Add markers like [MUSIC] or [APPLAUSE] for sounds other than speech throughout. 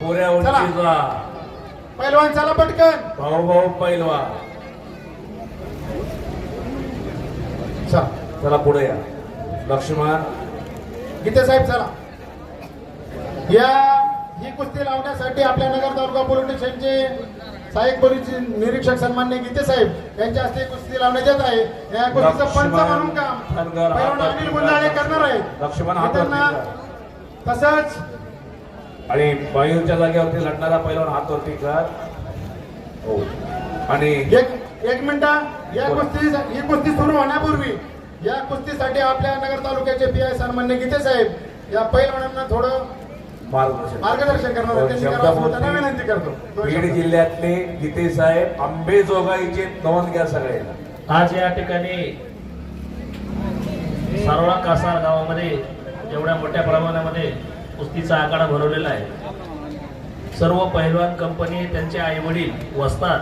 पुऱ्या उंचीचा पहिलवान चला पटकन. भाऊ भाऊ पैलवा. चला. चला पुढे या. लक्ष्मण. गीते साहेब चला. या ही कुस्ती लावण्यासाठी आपल्या नगर तालुका पोलीस स्टेशनचे सहाय्यक पोलीस निरीक्षक सन्मान्य गीते साहेब यांच्या हस्ते कुस्ती लावण्यात येत आहे. या कुस्तीचं पंच म्हणून काम पैलवान अनिल गुंडाळे करणार आहेत. लक्ष्मण तसंच आणि मयूरच्या जागेवरती लढणारा पैलवान हात वरती कर हो. आणि एक एक मिनिट या कुस्ती ही कुस्ती सुरू होण्यापूर्वी या कुस्तीसाठी आपल्या नगर तालुक्याचे पी आय सन्मान्य गीते साहेब या पैलवानांना थोडं मार्गदर्शन. मार्गदर्शन करणार विनंती करतो. बीड. जिल्ह्यातले गीते साहेब आंबेजोगाईचे नोंद घ्या सगळे. आज या ठिकाणी सारोळा कासार गावामध्ये एवढ्या मोठ्या प्रमाणामध्ये कुस्तीचा आखाडा भरवलेला आहे. सर्व पहिलवान कंपनी त्यांचे आई वडील वसतात.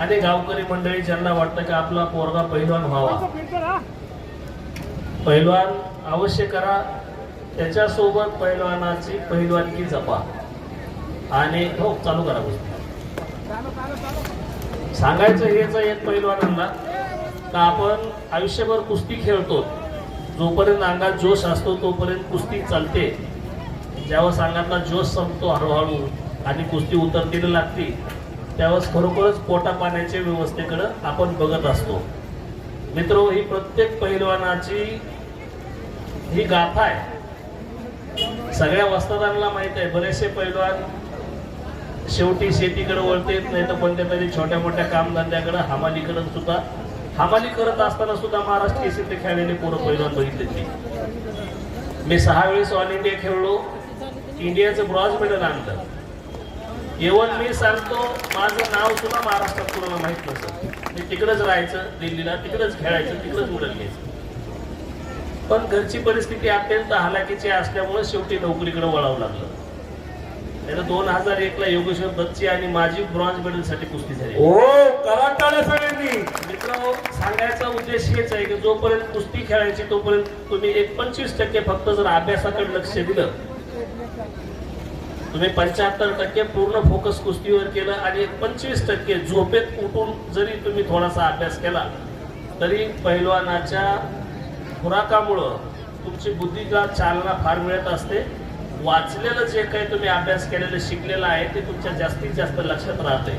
आणि गावकरी मंडळी ज्यांना वाटतं की आपला पोरगा पहिलवान व्हावा. पहिलवान अवश्य करा. त्याच्यासोबत पहिलवानाची पहिलवानकी जपा. आणि हो चालू करा गोष्टी सांगायचं हेच आहे एक पैलवानांना का आपण आयुष्यभर कुस्ती खेळतो. जोपर्यंत अंगात जोश असतो तोपर्यंत कुस्ती चालते. ज्यावेळेस अंगातला जोश संपतो हळूहळू आणि कुस्ती उतरतीला लागते त्यावेळेस खरोखरच पोटा पाण्याच्या व्यवस्थेकडं आपण बघत असतो. मित्र ही प्रत्येक पैलवानाची ही गाथा आहे. सगळ्या वस्तादांना माहीत आहे. बरेचसे पैलवान शेवटी शेतीकडे वळते नाही तर कोणत्या तरी छोट्या मोठ्या कामधंद्याकडं हमालीकडं सुद्धा हमाली करत असताना सुद्धा महाराष्ट्र केसरीने खेळलेले पूर्ण परिणाम बघितले मी. मी सहा वेळेस ऑल इंडिया खेळलो. इंडियाचं ब्रॉन्झ मेडल आणलं. इव्हन मी सांगतो माझं नाव सुद्धा महाराष्ट्रात कोणाला माहीत नसतं. मी तिकडेच राहायचं दिल्लीला. तिकडेच खेळायचं तिकडेच उडल घ्यायचं. पण घरची परिस्थिती अत्यंत हलाखीची असल्यामुळे शेवटी नोकरीकडे वळावं लागलं. त्यानं दोन हजार एक ला योगेश्वर दत्तची आणि माझी ब्रॉन्झ मेडलसाठी कुस्ती झाली. सगळ्यांनी. मित्र सांगायचा उद्देश हेच आहे की जोपर्यंत कुस्ती खेळायची तोपर्यंत तुम्ही एक पंचवीस टक्के फक्त जर अभ्यासाकडे लक्ष दिलं तुम्ही पंच्याहत्तर टक्के पूर्ण फोकस कुस्तीवर केलं आणि पंचवीस टक्के झोपेत उठून जरी तुम्ही थोडासा अभ्यास केला तरी पैलवानाच्या खुराकामुळं तुमची बुद्धीला चालना फार मिळत असते. वाचलेलं जे काही तुम्ही अभ्यास केलेलं शिकलेलं आहे ते तुमच्या जास्तीत जास्त लक्षात राहते.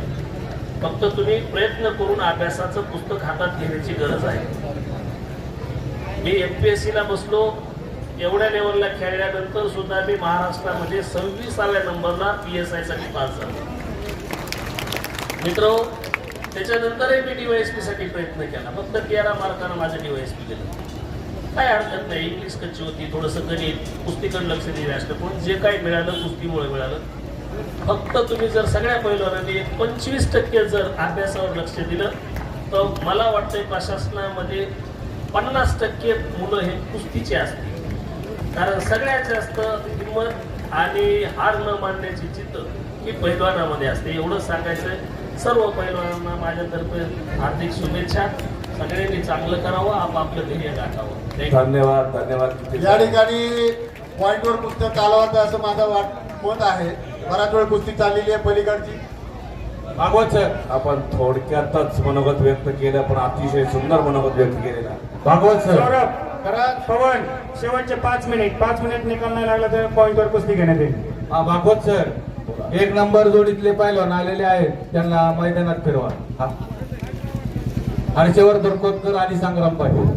फक्त तुम्ही प्रयत्न करून अभ्यासाचं पुस्तक हातात घेण्याची गरज आहे. मी एम पी एस सीला बसलो. एवढ्या लेवलला खेळल्यानंतर सुद्धा मी महाराष्ट्रामध्ये सव्वीसाव्या नंबरला पी एस आयसाठी पास झालो. मित्र त्याच्यानंतरही मी डीवायएसपी साठी प्रयत्न केला. फक्त तेरा मार्कानं माझं डीवायएसपी केलं काय हरकत नाही इंग्लिश कच्ची होती थोडंसं गणित कुस्तीकडे लक्ष दिलं असतं पण जे काही मिळालं कुस्तीमुळे मिळालं. फक्त तुम्ही जर सगळ्या पैलवानांनी पंचवीस टक्के जर अभ्यासावर लक्ष दिलं तर मला वाटतंय प्रशासनामध्ये पन्नास टक्के मुलं हे कुस्तीचे असतील. कारण सगळ्यात जास्त हिंमत आणि हार न मानण्याची चित्त ही पैलवानामध्ये असते. एवढं सांगायचं सर्व पैलवानांना माझ्यातर्फे हार्दिक शुभेच्छा. सगळ्यांनी चांगलं करावं आपापलं ध्येय गाठावं. धन्यवाद धन्यवाद. या. ठिकाणी पॉइंटवर पुस्तक चालवायचं असं माझं वाट मत आहे. बराच वेळ कुस्ती चाललेली आहे पलीकडची. भागवत सर. आपण थोडक्यातच मनोगत व्यक्त केलं पण अतिशय सुंदर मनोगत व्यक्त केलेलं भागवत सर. सौरभ करा पवन शेवटचे पाच मिनिट. पाच मिनिट निकाल नाही लागला तर पॉईंटवर कुस्ती घेण्यात येईल. हा भागवत सर. एक नंबर जोडीतले पैलवान आलेले आहेत. त्यांना मैदानात फिरवा. हा. हर्षवर्धन कोतकर आणि संग्राम पाटील.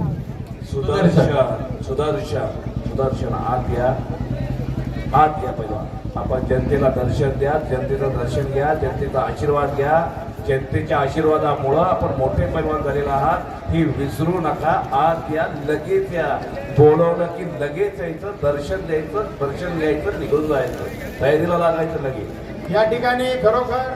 सुदर्शन सुदर्शन. सुदर्शन आत घ्या. आत घ्या पहिला. आपण जनतेला दर्शन द्या जनतेचं दर्शन घ्या जनतेचा आशीर्वाद घ्या. जनतेच्या आशीर्वादामुळं आपण मोठे पैलवान झालेला आहात. ही विसरू नका. आत या लगेच या. बोलवलं की लगेच यायचं दर्शन द्यायचं दर्शन घ्यायचं निघून जायचं. तयारीला लागायचं लगेच. या ठिकाणी खरोखर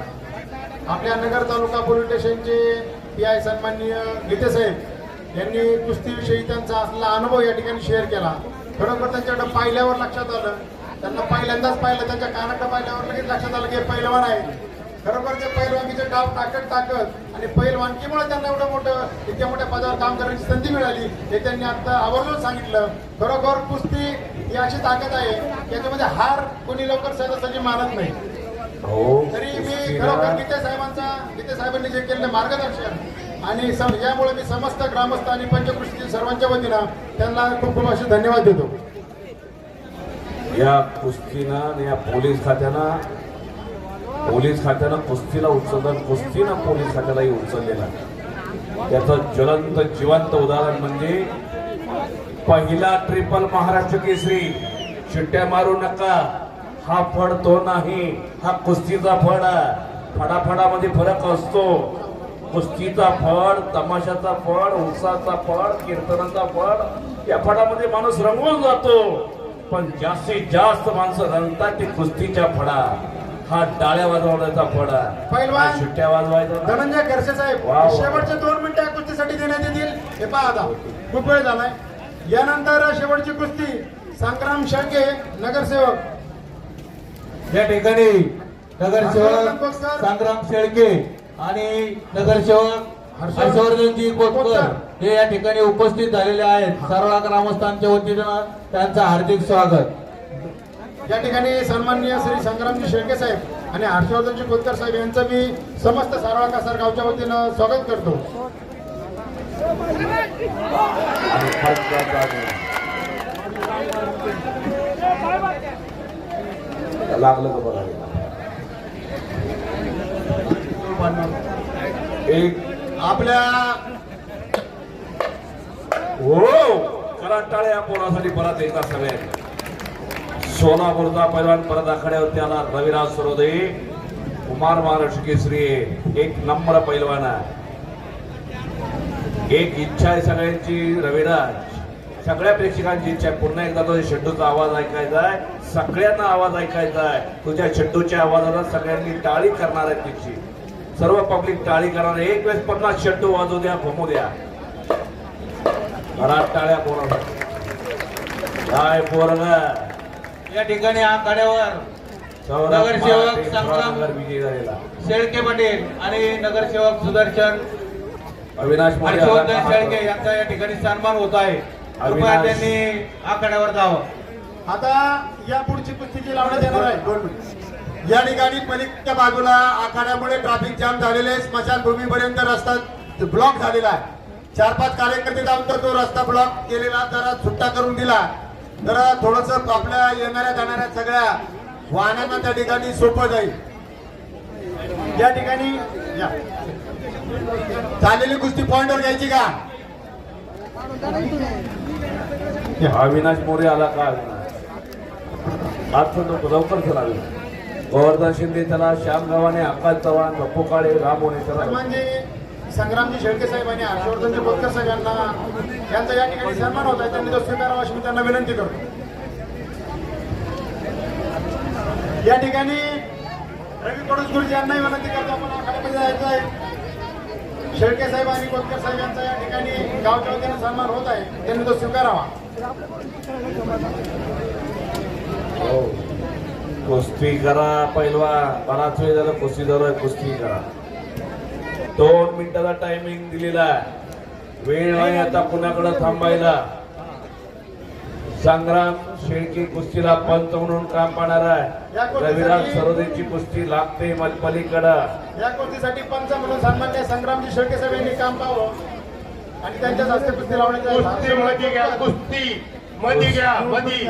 आपल्या नगर तालुका पोलीस स्टेशनचे पी आय सन्माननीय गीते साहेब यांनी कुस्तीविषयी त्यांचा असलेला अनुभव या ठिकाणी शेअर केला. खरोखर त्यांच्याकडे पाहिल्यावर लक्षात आलं. त्यांना पहिल्यांदाच पाहिलं त्यांच्या कानाकडे पाहिल्यावर लगेच लक्षात आलं की हे पहिलवान आहे खरोखर ते पहिलवानकीचे डाव टाकत टाकत आणि पहिलवानकीमुळे त्यांना एवढं मोठं इतक्या मोठ्या पदावर काम करण्याची संधी मिळाली हे त्यांनी आता आवर्जून सांगितलं. खरोखर कुस्ती ही अशी ताकद आहे याच्यामध्ये हार कोणी लवकर सहजासहजी मानत नाही. तरी मी खरोखर गीते साहेबांचा गीते साहेबांनी जे केलेलं मार्गदर्शन आणि यामुळे मी समस्त ग्रामस्थ आणि पंचकृषीतील सर्वांच्या वतीनं त्यांना खूप खूप असे धन्यवाद देतो. या कुस्तीनं आणि या पोलीस खात्यानं पोलीस खात्यानं कुस्तीला उचललं कुस्तीनं पोलीस खात्यालाही उचललेला त्याचं ज्वलंत जिवंत उदाहरण म्हणजे पहिला ट्रिपल महाराष्ट्र केसरी. शिट्ट्या मारू नका. हा फळ तो नाही हा कुस्तीचा फळ आहे. फडाफडामध्ये फरक असतो. कुस्तीचा फळ तमाशाचा फळ उत्साहाचा फळ कीर्तनाचा फळ या फळामध्ये माणूस रंगून जातो. पण जास्तीत जास्त माणसं रंगतात ते कुस्तीच्या फळा. हा डाळ्या वाजवण्याचा फळ आहे. पहिलवान. शिट्ट्या वाजवायचा. धनंजय खरसे साहेब. शेवटचे दोन मिनिटं या कुस्तीसाठी देण्यात येतील. हे पहा आता खूप वेळ झालाय. यानंतर शेवटची कुस्ती संग्राम शेळके नगरसेवक. या ठिकाणी नगरसेवक संग्राम शेळके आणि नगरसेवक हर्षवर्धनजी कोतकर हे या ठिकाणी उपस्थित झालेले आहेत. सर्व ग्रामस्थांच्या वतीनं त्यांचं हार्दिक स्वागत. या ठिकाणी सन्माननीय श्री संग्रामजी शेळके साहेब आणि हर्षवर्धनजी खोतकर साहेब यांचं मी समस्त सारवाळा कासार गावच्या वतीनं स्वागत करतो. लागलं का बघा एक. आपल्या हो. करा टाळ्या पोरासाठी परत एकदा सगळे. सोलापूरचा पैलवान परत आखाड्यावरती आला रविराज सरोदे कुमार महाराष्ट्र केसरी. एक नंबर पैलवान आहे. एक इच्छा आहे सगळ्यांची रविराज. सगळ्या प्रेक्षकांची इच्छा आहे. पुन्हा एकदा तुझ्या शेड्डूचा आवाज ऐकायचा आहे. सगळ्यांना आवाज ऐकायचा आहे. तुझ्या शेड्डूच्या आवाजाला सगळ्यांनी टाळी करणार आहे तिची. सर्व पब्लिक टाळी करणार. एक वेळेस पन्नास शेड्डू वाजू द्या घुमू द्या. घरात टाळ्या पोरा. काय पोरग? या ठिकाणी आखाड्यावर नगरसेवक संग्राम- विजय झालेला शेळके पाटील आणि नगरसेवक सुदर्शन अविनाश? शेळके यांचा या ठिकाणी सन्मान होत आहे. कृपया. त्यांनी आखाड्यावर जावं. आता या पुढची कुस्ती जी लावण्यात येणार आहे. दोन मिनिट. या ठिकाणी पलीकडच्या बाजूला आखाड्यामुळे ट्रॅफिक जाम झालेले आहे. स्मशानभूमीपर्यंत रस्ता ब्लॉक झालेला आहे. चार पाच कार्यकर्ते जाऊन तर तो रस्ता ब्लॉक केलेला जरा सुट्टा करून दिला. तर थोडस आपल्या येणाऱ्या जाणाऱ्या सगळ्या वाहनांना त्या ठिकाणी सोपं जाईल. या ठिकाणी या. झालेली कुस्ती पॉइंटवर घ्यायची का? अविनाश मोरे आला का? आज पण तो लवकर चला गोवर्धन शिंदे चला श्याम गव्हाणे आकाश चव्हाण बप्पू काळे राम चला. म्हणजे संग्रामजी शेळके साहेब आणि हर्षवर्धनजी बोतकर साहेब यांना यांचा या ठिकाणी सन्मान होत आहे. त्यांनी तो स्वीकारावा अशी मी त्यांना विनंती करतो. या ठिकाणी रवी कडूसगुरुजी यांनाही विनंती करतो. आपण आखाड्यामध्ये जायचं आहे. शेळके साहेब आणि बोतकर साहेब यांचा या ठिकाणी गावच्या वतीने सन्मान होत आहे. त्यांनी तो स्वीकारावा. हो. कुस्ती करा पहिलवा बराच वेळ झाला कुस्ती झालं कुस्ती करा. दोन मिनिटाचा टायमिंग दिलेला आहे. वेळ नाही आता कुणाकडे थांबायला. संग्राम शेळकी कुस्तीला पंच म्हणून काम पाहणार आहे. रविराज सरोदेची कुस्ती लागते मलपलीकडं या कुस्तीसाठी पंच म्हणून सन्मान्य संग्रामजी शेळके साहेब यांनी काम पाहावं. आणि त्यांच्याच हस्ते कुस्ती लावण्याची कुस्ती मध्ये घ्या मध्ये.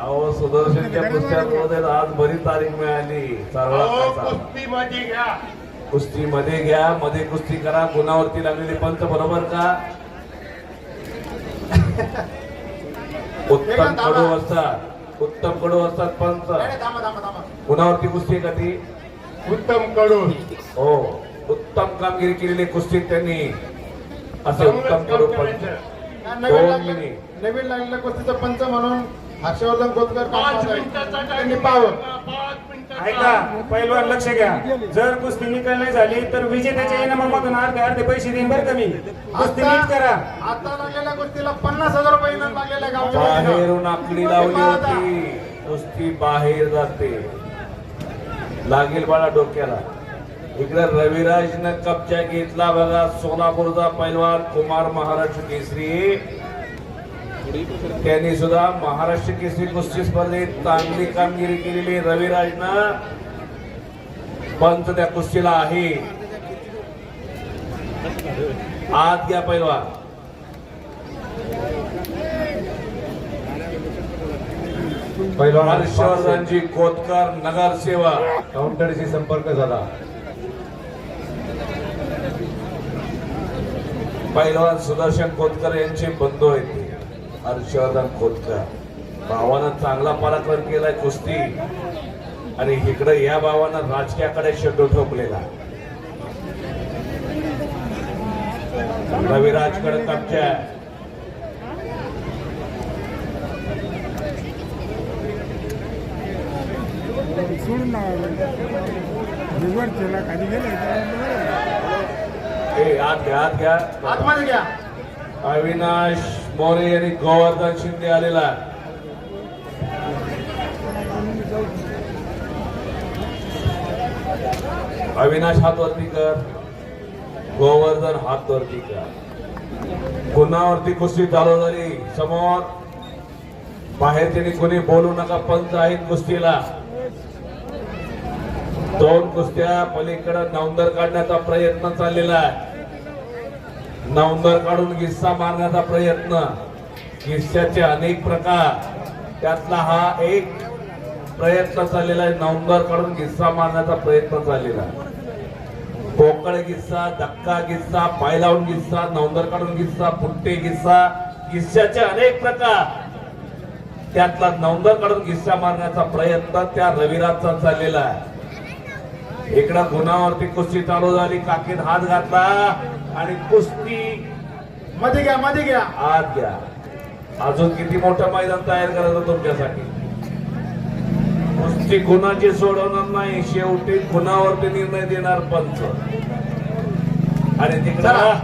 अहो सुदर्शनच्या कुस्त्यांमध्ये आज बरी तारीख मिळाली. कुस्ती मध्ये घ्या. कुस्ती मध्ये घ्या मध्ये कुस्ती करा. गुणावरती लागलेले पंच बरोबर का? [LAUGHS] उत्तम कडू असतात. उत्तम कडू असतात पंच नाही, नाही, थांबा थांबा थांबा. गुणावरती कुस्ती आहे का ती? उत्तमकडून हो. उत्तम कामगिरी केलेली कुस्तीत त्यांनी. असे उत्तम दोन नवीन लागले- मिनिट. नवीन लागलेल्या कुस्तीचं पंच म्हणून हर्षवर्धन काम. मिनिटाचा त्यांनी ऐका पहिलवान लक्ष घ्या. जर कुस्ती निकाल नाही झाली तर विजेत्याच्या इनामामधून अर्धे अर्धे पैसे देईन बरं का मी. कुस्ती नीट करा. आता लागलेल्या कुस्तीला पन्नास हजार रुपये इनाम लागलेल्या गावच्या. बाहेरून आकडी लावली होती. कुस्ती बाहेर जाते. लागेल बाळा डोक्याला. इकडे रविराजनं कब्जा घेतला बघा. सोलापूरचा पैलवान कुमार महाराष्ट्र केसरी. त्यांनी सुद्धा महाराष्ट्र केसरी कुस्ती स्पर्धेत चांगली कामगिरी केलेली रविराजनं. पंच त्या कुस्तीला आहे. आत घ्या पैलवान. हर्षवर्धनजी कोतकर नगरसेवा काउंटरशी संपर्क झाला. पहिलवान सुदर्शन खोतकर यांचे बंधू आहेत. हर्षवर्धन खोतकर. भावानं चांगला पराक्रम केलाय कुस्ती. आणि इकडे या भावानं राजकीयाकडे शेडू ठोकलेला. रविराज कडकच्या सोडून केला. खाली गेले. आत घ्या आत घ्या. आतमध्ये घ्या. अविनाश मोरे यांनी गोवर्धन शिंदे आलेला. अविनाश हात वरती कर गोवर्धन हात वरती कर गुन्हावरती कुस्ती चालू झाली. समोर बाहेर त्यांनी कोणी बोलू नका पंच आहेत कुस्तीला. दोन कुस्त्या पलीकडे नवंदर काढण्याचा प्रयत्न चाललेला आहे. नवंदर काढून गिस्सा मारण्याचा प्रयत्न. गिस्साचे अनेक प्रकार. त्यातला हा एक प्रयत्न चाललेला आहे. नवंदर काढून गिस्सा मारण्याचा प्रयत्न चाललेला आहे. पोकळ गिस्सा धक्का गिस्सा पाय लावून गिस्सा नवंदर काढून गिस्सा पुट्टे गिस्सा गिस्स्याचे अनेक प्रकार. त्यातला नवंदर काढून गिस्सा मारण्याचा प्रयत्न त्या रविराजचा चाललेला आहे. इकडं गुन्हावरती कुस्ती चालू झाली. काकीत हात घातला. आणि कुस्ती मध्ये घ्या मध्ये घ्या. आत घ्या. अजून किती मोठं मैदान तयार करायचं तुमच्यासाठी? कुस्ती गुन्हाची सोडवणार नाही. शेवटी गुन्हावरती निर्णय देणार पंच. आणि तिकडं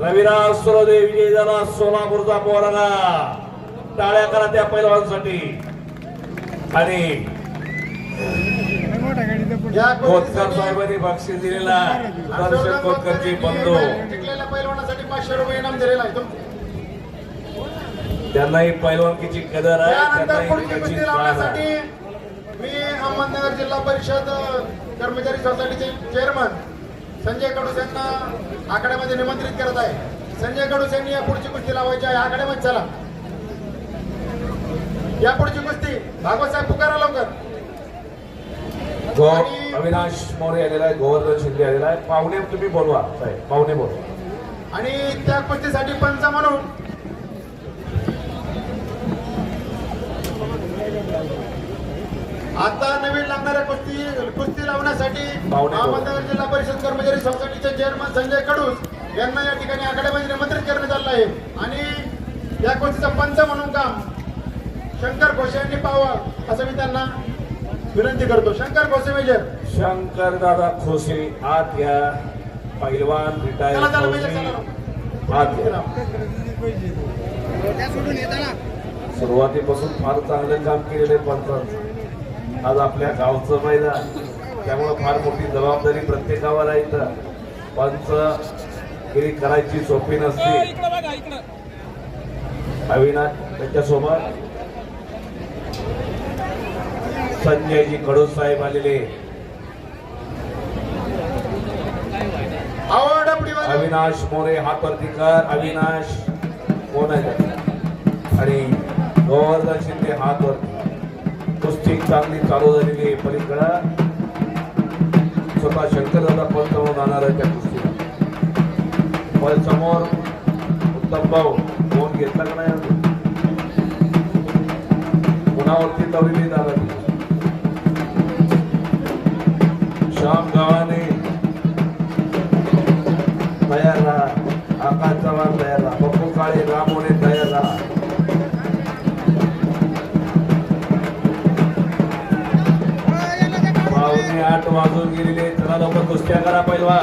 रविराज सुरदे विजय झाला सोलापूरचा पोराला. टाळ्या करा त्या पैलवानसाठी. आणि खोतकर साहेबांनी बक्षीस दिलेला हर्षवर्धन खोतकरची बंधू. टिकलेल्या पैलवानासाठी पाचशे रुपये इनाम दिलेला आहे. त्यांनाही पैलवानकीची कदर आहे त्यांनाही त्याची जाण आहे. मी अहमदनगर जिल्हा परिषद कर्मचारी सोसायटीचे चेअरमन संजय कडूस यांना आखाड्यामध्ये निमंत्रित करत आहे. संजय कडूस यांनी या पुढची कुस्ती लावायची आहे. आखाड्यामध्ये चला. या पुढची कुस्ती भागवत साहेब पुकारा लवकर. गो अविनाश मोरे आलेला आहे गोवर्धन शिंदे आलेला आहे. पाहुणे तुम्ही बोलवा साहेब पाहुणे बोलवा. आणि त्या कुस्तीसाठी पंच म्हणून. आता नवीन लागणाऱ्या कुस्ती कुस्ती लावण्यासाठी. अहमदनगर जिल्हा परिषद कर्मचारी सोसायटीचे चेअरमन संजय कडूस यांना या ठिकाणी आखाड्यामध्ये निमंत्रित करण्यात आलं आहे. आणि या कुस्तीचा पंच म्हणून काम शंकर घोषे यांनी पाहावं असं मी त्यांना विनंती करतो. शंकर घोषे मेजर. शंकर दादा खोसे आत घ्या. पैलवान रिटायर आत घ्या. सुरुवातीपासून फार चांगलं काम केलेलं आहे पंचांचं. आज आपल्या गावचं मैदान. त्यामुळं फार मोठी जबाबदारी प्रत्येकावर आहे इथं. पंच करायची सोपी नसते. अविनाश त्याच्यासोबत संजयजी कडू साहेब आलेले. अविनाश मोरे हात वरती कर अविनाश कोण आहे? आणि गोवर्धन शिंदे हात वरती कुस्ती चांगली चालू झालेली आहे पलीकडं स्वतः शंकरदादा पंत म्हणून जाणार आहे त्या कुस्तीला पण समोर उत्तम भाऊ फोन घेतला का नाही? कोणावरती लावलेली दादा श्याम गावाने तयार राहा आकाश चव्हाण तयार राहा पप्पू काळे रामोने तयार राहा पावणे आठ वाजून गेलेले चला लवकर कुस्त्या करा पहिला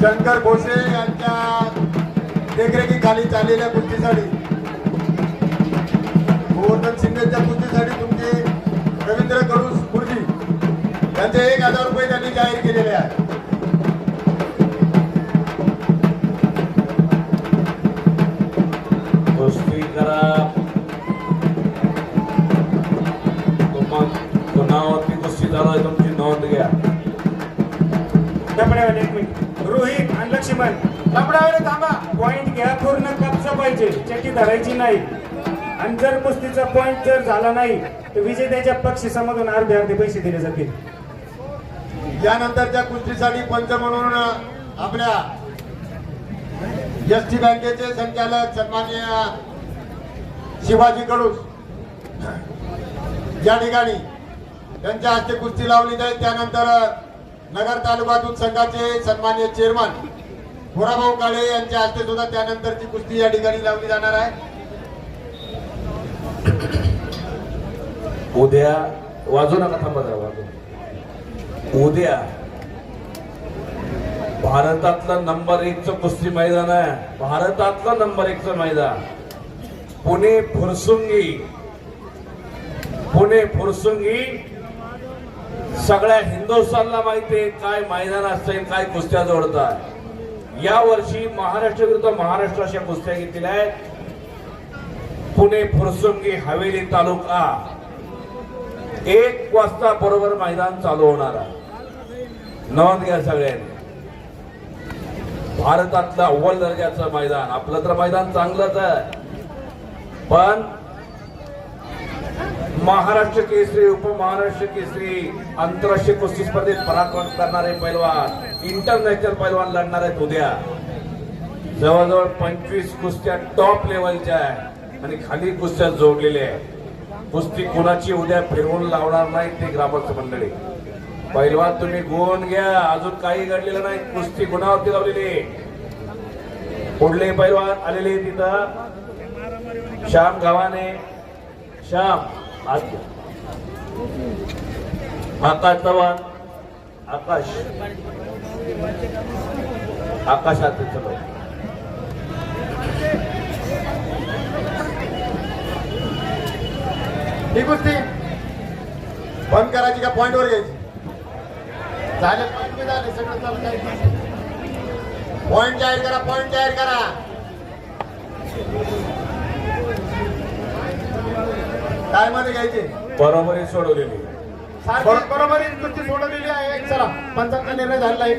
शंकर भोसे यांच्या देखरेखीखाली चाललेल्या कुस्तीसाठी. गोवर्धन शिंदेच्या कुस्तीसाठी तुमचे रवींद्र कडू गुरुजी यांचे एक हजार रुपये त्यांनी जाहीर केलेले आहे. कापसा पाहिजे चटी धरायची नाही. आणि जर कुस्तीचा पॉईंट जर झाला नाही तर विजेत्याच्या बक्षिसामधून अर्धे अर्धे पैसे दिले जातील. यानंतरच्या कुस्तीसाठी पंच म्हणून आपल्या एस टी बँकेचे संचालक सन्माननीय शिवाजी कडूस या ठिकाणी त्यांच्या हस्ते कुस्ती लावली जाईल त्यानंतर नगर तालुका दूध संघाचे सन्माननीय चेअरमन होराभाऊ काळे यांच्या हस्ते सुद्धा त्यानंतरची कुस्ती या ठिकाणी लावली जाणार आहे. उद्या वाजू नका थांबा वाजू. उद्या भारतातलं नंबर एकचं कुस्ती मैदान आहे. भारतातलं नंबर एकचं मैदान. पुणे फुरसुंगी. पुणे फुरसुंगी. सगळ्या हिंदुस्थानला माहिती आहे काय मैदान असतील काय कुस्त्या जोडतात या वर्षी महाराष्ट्र विरुद्ध महाराष्ट्र अशा कुस्त्या घेतलेल्या आहेत. पुणे फुरसुंगी हवेली तालुका. एक वाजता बरोबर मैदान चालू होणार आहे. नोंद घ्या सगळ्यांनी. भारतातलं अव्वल दर्जाचं मैदान. आपलं तर मैदान चांगलंच आहे. पण महाराष्ट्र केसरी उपमहाराष्ट्र केसरी आंतरराष्ट्रीय कुस्ती स्पर्धेत पराक्रम करणारे पैलवान इंटरनॅशनल पैलवान लढणार आहेत उद्या. जवळजवळ पंचवीस कुस्त्या टॉप लेवलच्या आहे आणि खाली कुस्त्या जोडलेल्या आहे कुस्ती कुणाची उद्या फिरवून लावणार नाही ते ग्रामस्थ मंडळी. पैलवान तुम्ही गुण घ्या. अजून काही घडलेलं नाही. कुस्ती गुणावरती लावलेली. आहे. पुढले पैलवान आलेले तिथं श्याम गावाने श्याम आज घ्या. आकाश चव्हाण आकाश. आकाश आते चलो. ही गोष्टी बंद करायची का पॉइंट वर घ्यायची? झाले point झाले? सगळं चालू काय पॉइंट जाहीर करा पॉइंट जाहीर करा. काय मध्ये घ्यायचे. बरोबरी सोडवलेली. बरोबर सोडवलेली आहे. चला पंचांचा निर्णय झालेला आहे.